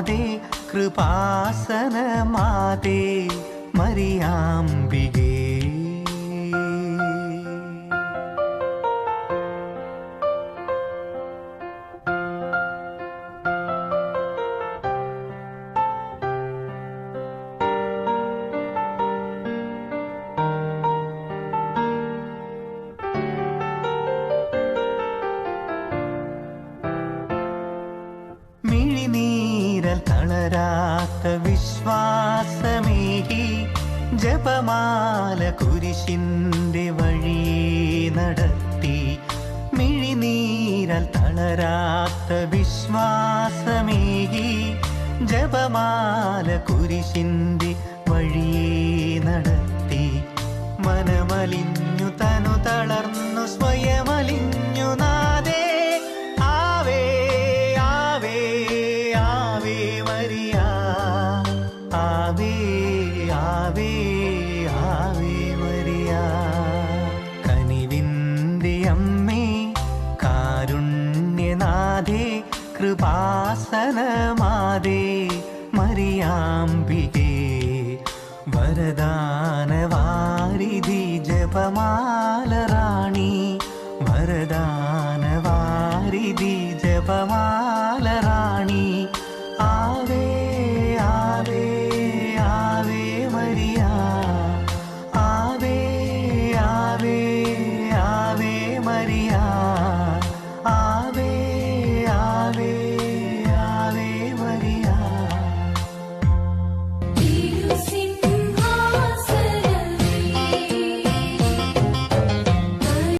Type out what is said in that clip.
மாதே கிருபாசன மாதே மரியாம்பிகே. மிழி நீ തളരാത്ത വിശ്വാസമേകി ജപമാല കുരിശിന്റെ വഴി നടത്തി മിഴിനീരൽ തളരാത്ത വിശ്വാസമേകി ജപമാല കുരിശിന്റെ വഴിയെ ആവേ ആവേ ആവേ മരിയ. കനിവിന്റെ അമ്മേ കാരുണ്യനാഥേ കൃപാസനമാതേ വരദാനവാരിധി ജപമാല വരദാനവാരിധി ജപമാല